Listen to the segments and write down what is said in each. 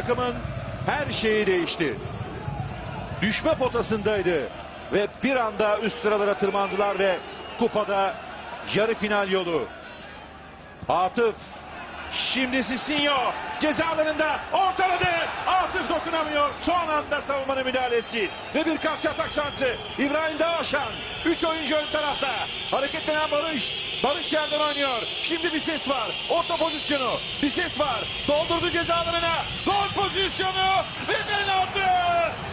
takımın her şeyi değişti. Düşme potasındaydı ve bir anda üst sıralara tırmandılar ve kupada yarı final yolu. Atıf Şimdi Sisinho ceza alanında ortaladı. Atıf dokunamıyor. Son anda savunmanın müdahalesi. Ve bir karşı atak şansı. İbrahim Dağaşan. Üç oyuncu ön tarafta. Hareketlenen Barış. Barış yerden oynuyor. Şimdi bir ses var. Orta pozisyonu. Bir ses var. Doldurdu ceza alanına. Gol pozisyonu. Ve penaltı.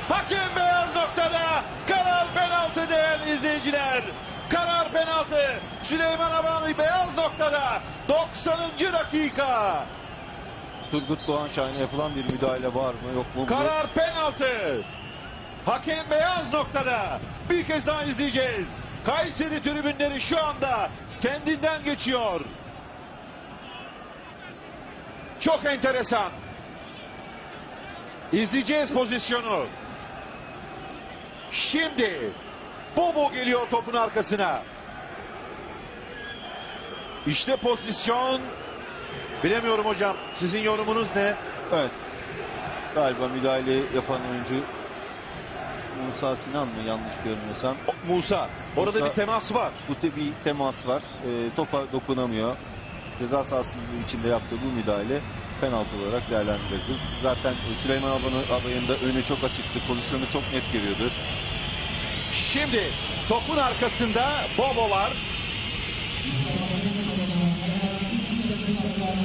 Hakem beyaz noktada. Karar penaltı değerli izleyiciler. Karar penaltı. Süleyman Abani beyaz noktada. 90. dakika. Turgut Doğan Şahin'e yapılan bir müdahale var mı yok mu? Karar penaltı. Hakem beyaz noktada. Bir kez daha izleyeceğiz. Kayseri tribünleri şu anda kendinden geçiyor. Çok enteresan. İzleyeceğiz pozisyonu. Şimdi Bobo geliyor topun arkasına. İşte pozisyon. Bilemiyorum hocam. Sizin yorumunuz ne? Evet. Galiba müdahale yapan oyuncu Musa Sinan mı yanlış görmüyorsam. O- Musa. Orada Musa- bir temas var. Bu bir temas var. Ee, topa dokunamıyor. Ceza sahası içinde yaptığı bu müdahale penaltı olarak değerlendirildi. Zaten e, Süleyman Aban'ın abayında önü çok açıktı. Pozisyonu çok net görüyordu. Şimdi topun arkasında Bobo var.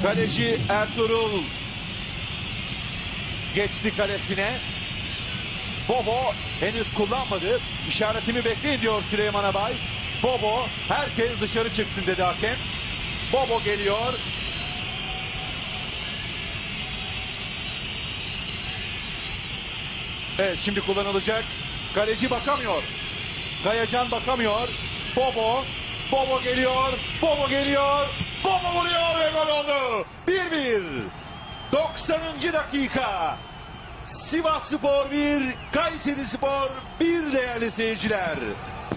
Kaleci Ertuğrul geçti kalesine. Bobo henüz kullanmadı. İşaretimi bekleyin diyor Süleyman Abay. Bobo herkes dışarı çıksın dedi hakem. Bobo geliyor. Evet şimdi kullanılacak. Kaleci bakamıyor. Kayacan bakamıyor. Bobo. Bobo geliyor. Bobo geliyor. Bobo vuruyor gol oldu. 1-1. 90. dakika. Sivas Spor 1, Kayseri Spor 1 değerli seyirciler.